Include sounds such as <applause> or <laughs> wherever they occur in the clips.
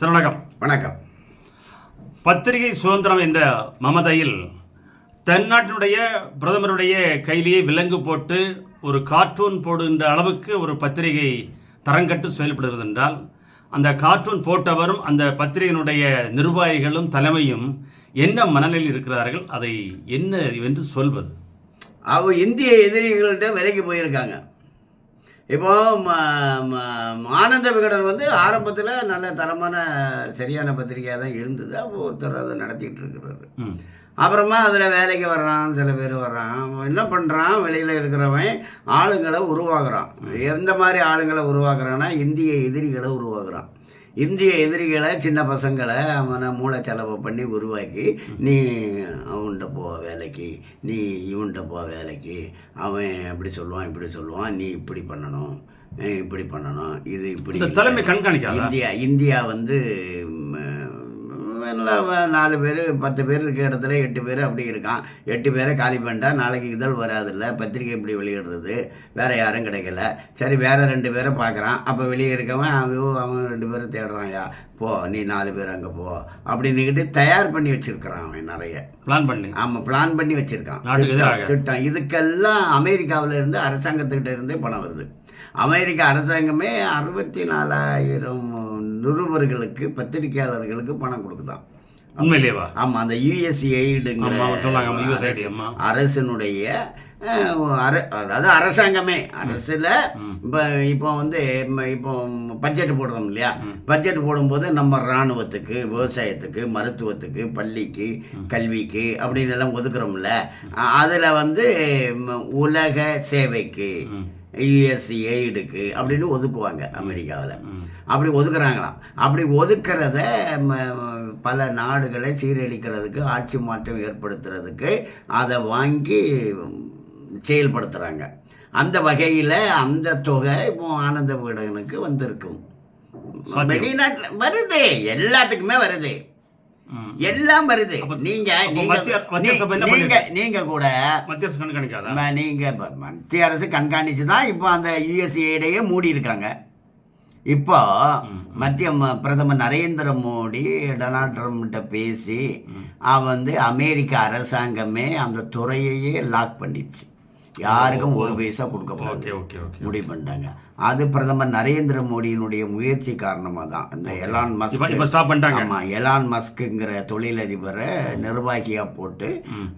Sir வணக்கம். வணக்கம் பத்திரிகை சுதந்திரம் என்ற மமதையில் தென்னாட்டினுடைய பிரதமருடைய கையிலேயே விலங்கு போட்டு ஒரு கார்ட்டூன் போடுகின்ற அளவுக்கு ஒரு பத்திரிகை தரங்கட்டு செயல்படுகிறது என்றால் அந்த கார்ட்டூன் போட்டவரும் அந்த பத்திரிகையினுடைய நிர்வாகிகளும் தலைமையும் என்ன மனநிலையில் இருக்கிறார்கள்? அதை என்ன என்று சொல்வது? அவ இந்திய எதிரிகள்கிட்ட விலைக்கு போயிருக்காங்க. இப்போ ம- ம- ஆனந்த விகடன் வந்து ஆரம்பத்தில் நல்ல தரமான சரியான பத்திரிகையாக தான் இருந்தது. அப்போ ஒருத்தர் அதை நடத்திட்டு இருக்கிறாரு. அப்புறமா அதில் வேலைக்கு வர்றான் சில பேர் வர்றான். என்ன பண்ணுறான் வெளியில் இருக்கிறவன் ஆளுங்களை உருவாக்குறான். எந்த மாதிரி ஆளுங்களை உருவாக்குறான்னா இந்திய எதிரிகளை உருவாக்குறான். இந்திய எதிரிகளை சின்ன பசங்களை அவனை மூளை செலவு பண்ணி உருவாக்கி நீ அவன்கிட்ட போ வேலைக்கு நீ இவன்கிட்ட போ வேலைக்கு அவன் அப்படி சொல்லுவான் இப்படி சொல்லுவான் நீ இப்படி பண்ணணும் இப்படி பண்ணணும் இது இப்படி தலைமை கண்காணிக்காதா? இந்தியா இந்தியா வந்து வ- நாலு பேர் பத்து பேர் இருக்க இடத்துல எட்டு பேர் அப்படி இருக்கான். எட்டு பேரை காலி பண்ணிட்டா நாளைக்கு இதழ் வராதுல்ல பத்திரிக்கை இப்படி வெளியிடுறது? வேற யாரும் கிடைக்கல. சரி வேற ரெண்டு பேரை பார்க்குறான் அப்போ வெளியே இருக்கவன் அவன் அவன் ரெண்டு பேரும் தேடுறான்யா. போ நீ நாலு பேர் அங்கே போ. அப்படின்னுக்கிட்டு தயார் பண்ணி வச்சிருக்கிறான் அவன் நிறைய. பிளான் பண்ணி. ஆமாம் பிளான் பண்ணி வச்சிருக்கான். திட்டம். இதுக்கெல்லாம் அமெரிக்காவில் இருந்து அரசாங்கத்துக்கிட்ட இருந்தே பணம் வருது. அமெரிக்க அரசாங்கமே அறுபத்தி நாலாயிரம் நிருபர்களுக்கு பத்திரிகையாளர்களுக்கு பணம் கொடுக்குதாம் உண்மையிலேவா ஆமாம் அந்த யுஎஸ்ஏடுங்கிற. அரசினுடைய அதாவது அரசாங்கமே அரசில். இப்போ இப்போ வந்து இப்போ பட்ஜெட் போடுறோம் இல்லையா பட்ஜெட் போடும்போது நம்ம இராணுவத்துக்கு விவசாயத்துக்கு மருத்துவத்துக்கு பள்ளிக்கு கல்விக்கு அப்படின்னு எல்லாம் ஒதுக்குறோம்ல அதில் வந்து உலக சேவைக்கு. யுஎஸ் எய்டுக்கு அப்படின்னு ஒதுக்குவாங்க அமெரிக்காவில். அப்படி ஒதுக்குறாங்களாம் அப்படி ஒதுக்குறத பல நாடுகளை சீரழிக்கிறதுக்கு ஆட்சி மாற்றம் ஏற்படுத்துறதுக்கு அதை வாங்கி செயல்படுத்துகிறாங்க அந்த வகையில் அந்த தொகை இப்போ ஆனந்த விகடனுக்கு வந்திருக்கும். வெளிநாட்டில் வருது எல்லாத்துக்குமே வருது. எல்லாம் வருது. நீங்க நீங்க நீங்க கூட மத்திய அரசு கண்காணிக்காதா? நீங்க மத்திய அரசு கண்காணிச்சு தான் இப்போ அந்த யுஎஸ்ஏடையே மூடி இருக்காங்க. இப்போ. மத்திய பிரதமர் நரேந்திர மோடி டொனால்ட் ட்ரம்ப்கிட்ட பேசி அவன் வந்து அமெரிக்க அரசாங்கமே அந்த துறையையே லாக் பண்ணிடுச்சு. யாருக்கும் ஒரு பைசா கொடுக்கப்படாது முடிவு பண்ணிட்டாங்க. அது பிரதமர் நரேந்திர மோடியினுடைய முயற்சி காரணமாக தான். இந்த எலான் மஸ்க் இப்ப ஸ்டாப் பண்ணிட்டாங்க. ஆமா எலான் மஸ்க்குங்கிற தொழிலதிபரை நிர்வாகியா போட்டு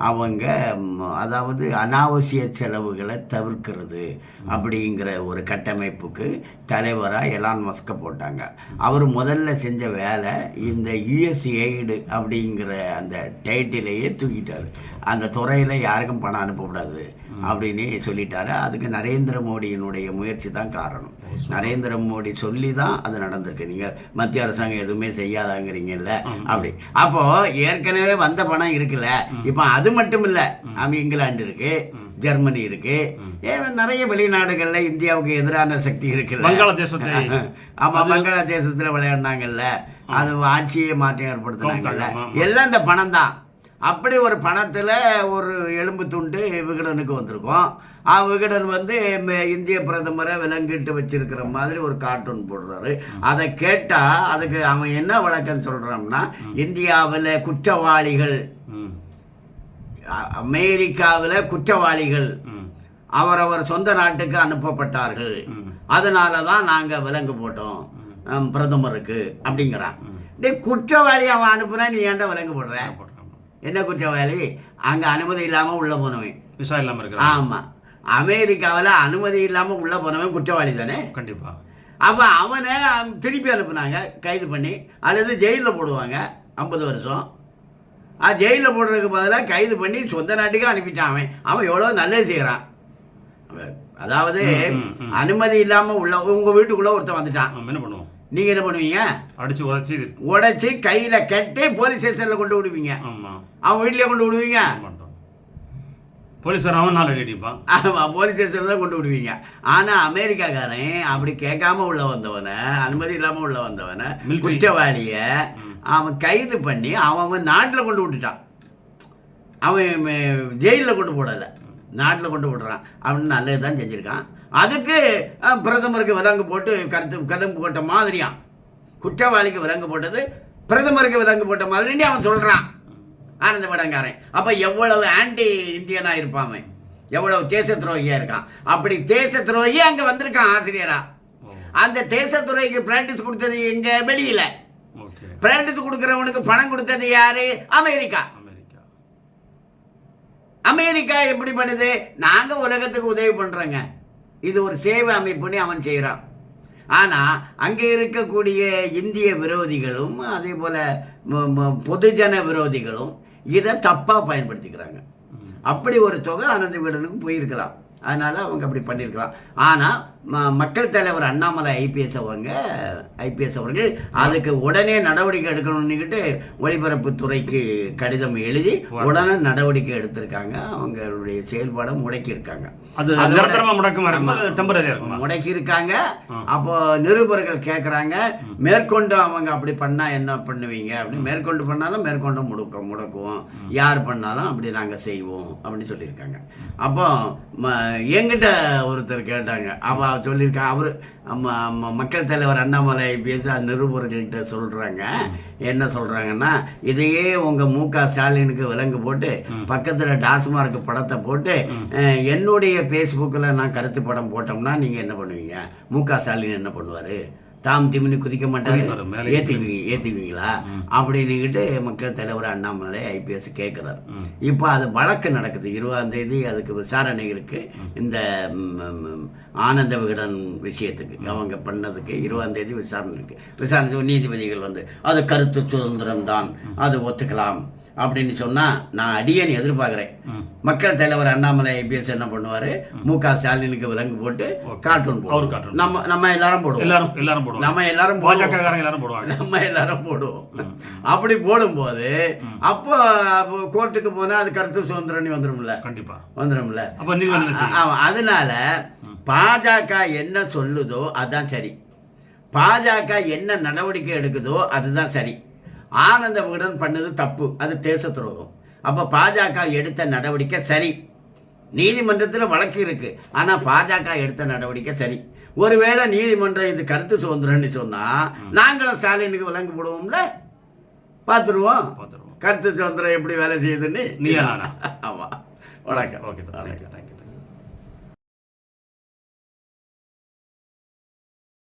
அவங்க அதாவது அனாவசிய செலவுகளை தவிர்க்கிறது அப்படிங்கிற ஒரு கட்டமைப்புக்கு தலைவராக எலான் மஸ்கை போட்டாங்க. அவர் முதல்ல செஞ்ச வேலை இந்த யுஎஸ் எய்டு அப்படிங்கிற அந்த டைட்டிலையே தூக்கிட்டாரு. அந்த துறையில் யாருக்கும் பணம் அனுப்பக்கூடாது. அப்படின்னு சொல்லிட்டாரு. அதுக்கு நரேந்திர மோடியினுடைய முயற்சி தான் காரணம். நரேந்திர மோடி சொல்லி தான் அது நடந்திருக்கு. நீங்க மத்திய அரசாங்கம் எதுவுமே செய்யாதாங்கிறீங்கல்ல? அப்படி. அப்போ ஏற்கனவே வந்த பணம் இருக்குல்ல? இப்போ அது மட்டும் இல்ல இங்கிலாந்து இருக்கு ஜெர்மனி இருக்கு. நிறைய வெளிநாடுகள்ல இந்தியாவுக்கு எதிரான சக்தி இருக்குல்ல? வங்காளதேசத்தை. <laughs> ஆமா பங்களாதேசத்துல விளையாடினாங்கல்ல. அது ஆட்சியை மாற்றம் ஏற்படுத்தினாங்கல்ல. எல்லாம் இந்த பணம் தான் அப்படி ஒரு பணத்தில் ஒரு எலும்பு துண்டு விகடனுக்கு வந்திருக்கும். ஆ விகடன் வந்து இந்திய பிரதமரை விலங்கிட்டு வச்சிருக்கிற மாதிரி ஒரு கார்ட்டூன் போடுறாரு. அதை கேட்டால் அதுக்கு அவன் என்ன விளக்கம் சொல்கிறான்னா இந்தியாவில் குற்றவாளிகள் அமெரிக்காவில் குற்றவாளிகள் அவரவர் சொந்த நாட்டுக்கு அனுப்பப்பட்டார்கள். அதனால தான் நாங்கள் விலங்கு போட்டோம் பிரதமருக்கு அப்படிங்கிறான். டேய் குற்றவாளி அவன் அனுப்புனா நீ ஏன்டா விலங்கு போடுற? போட்டுருக்காங்க. என்ன குற்றவாளி? அங்கே அனுமதி இல்லாமல் உள்ளே போனவன். விசா இல்லாம இருக்கிறாங்க ஆமாம் அமெரிக்காவில் அனுமதி இல்லாமல் உள்ளே போனவன் குற்றவாளி தானே? கண்டிப்பா. அப்போ அவனை திருப்பி அனுப்புனாங்க கைது பண்ணி. அல்லது ஜெயிலில் போடுவாங்க ஐம்பது வருஷம். அது ஜெயிலில் போடுறதுக்கு பதிலாக கைது பண்ணி சொந்த நாட்டுக்கு அனுப்பிட்டான் அவன். அவன் எவ்வளோ நல்லது செய்கிறான் அதாவது. அனுமதி இல்லாமல் உள்ள உங்கள் வீட்டுக்குள்ளே ஒருத்தன் வந்துட்டான். என்ன பண்ணுவோம்? நீங்கள் என்ன பண்ணுவீங்க? அடிச்சு உதச்சி உடைச்சி கையில் கட்டி போலீஸ் ஸ்டேஷனில் கொண்டு விடுவீங்க. ஆமா. அவன் வீட்டிலே கொண்டு விடுவீங்க? போலீஸார் அவன் அடி அடிப்பான். ஆமாம் போலீஸ் ஸ்டேஷன் தான் கொண்டு விடுவீங்க. ஆனால் அமெரிக்காக்காரன் அப்படி கேட்காம உள்ள வந்தவனை அனுமதி இல்லாமல் உள்ள வந்தவனை. குற்றவாளியை அவன் கைது பண்ணி அவன் அவன் நாட்டில் கொண்டு விட்டுட்டான். அவன் ஜெயிலில் கொண்டு போடலை. நாட்டில் கொண்டு விடுறான். அவன் நல்லது தான் செஞ்சுருக்கான். அதுக்கு பிரதமருக்கு விலங்கு போட்டு கருத்து கதம்பு போட்ட மாதிரியான் குற்றவாளிக்கு விலங்கு போட்டது பிரதமருக்கு விலங்கு போட்ட மாதிரி அவன் சொல்றான். ஆனந்த விடங்காரன் அப்ப எவ்வளவு ஆன்டி இந்தியனா இருப்பான். எவ்வளவு தேச துரோகியா இருக்கான். அப்படி தேச துரோகி அங்க வந்திருக்கான் ஆசிரியரா. ஓ. அந்த தேச துறைக்கு பிராக்டிஸ் கொடுத்தது எங்க வெளியில. பிராக்டிஸ் கொடுக்கறவனுக்கு பணம் கொடுத்தது யாரு? அமெரிக்கா. அமெரிக்கா எப்படி பண்ணுது? நாங்க உலகத்துக்கு உதவி பண்றோங்க. இது ஒரு சேவை அமைப்புன்னு அவன் செய்றான். ஆனா அங்க இருக்கக்கூடிய இந்திய விரோதிகளும் அதே போல பொதுஜன விரோதிகளும் இதை தப்பா பயன்படுத்திக்கிறாங்க. அப்படி ஒரு தொகை ஆனந்த விகடனுக்கு போயிருக்கலாம். அதனால அவங்க அப்படி பண்ணியிருக்கலாம். ஆனால் ம- மக்கள் தலைவர் அண்ணாமலை ஐபிஎஸ் அவங்க ஐபிஎஸ் அவர்கள் அதுக்கு உடனே நடவடிக்கை எடுக்கணும்னுக்கிட்டு ஒளிபரப்புத்துறைக்கு கடிதம் எழுதி உடனே நடவடிக்கை எடுத்திருக்காங்க. அவங்களுடைய செயல்பாடை முடக்கியிருக்காங்க. அது அதோட- நிரந்தரமா முடக்கமா? இருக்குமா அது டெம்பரரியா இருக்குமா? முடக்கி இருக்காங்க ஆ. அப்போ நிருபர்கள் கேட்குறாங்க மேற்கொண்டு அவங்க அப்படி பண்ணா என்ன பண்ணுவீங்க? அப்படின்னு மேற்கொண்டு பண்ணாலும் மேற்கொண்டு முடக்க முடக்குவோம். யார் பண்ணாலும் அப்படி நாங்க செய்வோம் அப்படின்னு சொல்லியிருக்காங்க. அப்போ என்கிட்ட ஒருத்தர் கேட்டாங்க. அவ சொல்லியிருக்காங்க அவரு மக்கள் தலைவர் அண்ணாமலை பேச நிருபர்கள்கிட்ட சொல்றாங்க. என்ன சொல்றாங்கன்னா இதையே உங்க மு க ஸ்டாலினுக்கு விலங்கு போட்டு பக்கத்துல டாஸ்மார்க் படத்தை போட்டு என்னுடைய ஃபேஸ்புக்கில் நான் கருத்து படம் போட்டோம்னா நீங்க என்ன பண்ணுவீங்க? மு க ஸ்டாலின் என்ன பண்ணுவாரு? தாம் திமினி குதிக்க மாட்டாரு. ஏத்துக்குவீங்க ஏத்துக்குவீங்களா? அப்படின்னுக்கிட்டு மக்கள் தலைவர் அண்ணாமலை ஐபிஎஸ் கேட்குறாரு. இப்போ அது வழக்கு நடக்குது. இருபதாம் தேதி அதுக்கு விசாரணை இருக்கு இந்த ஆனந்த விகடன் விஷயத்துக்கு அவங்க பண்ணதுக்கு இருபதாம் தேதி விசாரணை இருக்கு விசாரணை நீதிபதிகள் வந்து அது கருத்து சுதந்திரம் தான் அது ஒத்துக்கலாம். அப்படின்னு சொன்னா நான் அடியேன் எதிர்பார்க்கிறேன். மக்கள் தலைவர் அண்ணாமலை ஐபிஎஸ் என்ன பண்ணுவாரு? மு. க ஸ்டாலினுக்கு விலங்கு போட்டு. கார்ட்டூன் அவரு போடுவோம் cartoon. நம்ம நம்ம எல்லாரும் போடுவோம். எல்லாரும் எல்லாரும் போடுவாங்க. நம்ம எல்லாரும் பாஜக போடுவோம். எல்லாரும் போடுவாங்க. நம்ம எல்லாரும் போடுவோம். அப்படி போடும்போது அப்போ கோர்ட்டுக்கு போனா அது கருத்து சுதந்திரம் வந்துரும்ல. கண்டிப்பா. வந்துரும்ல. அப்ப அதனால பாஜக என்ன சொல்லுதோ அதான் சரி. பாஜக என்ன நடவடிக்கை எடுக்குதோ அதுதான் சரி. ஆனந்த விகடன் பண்ணது தப்பு. அது தேச துரோகம் அப்ப பாஜக எடுத்த நடவடிக்கை சரி. நீதிமன்றத்தில் வழக்கு இருக்கு. ஆனா பாஜக எடுத்த நடவடிக்கை சரி. ஒருவேளை நீதிமன்றம் இது கருத்து சுதந்திரம்னு சொன்னா நாங்களும் ஸ்டாலினுக்கு விலங்கு போடுவோம்ல? பார்த்துருவோம். கருத்து சுதந்திரம் எப்படி வேலை செய்யுதுன்னு? நீயா நானா? ஆமா. வணக்கம். Okay sir thank you thank you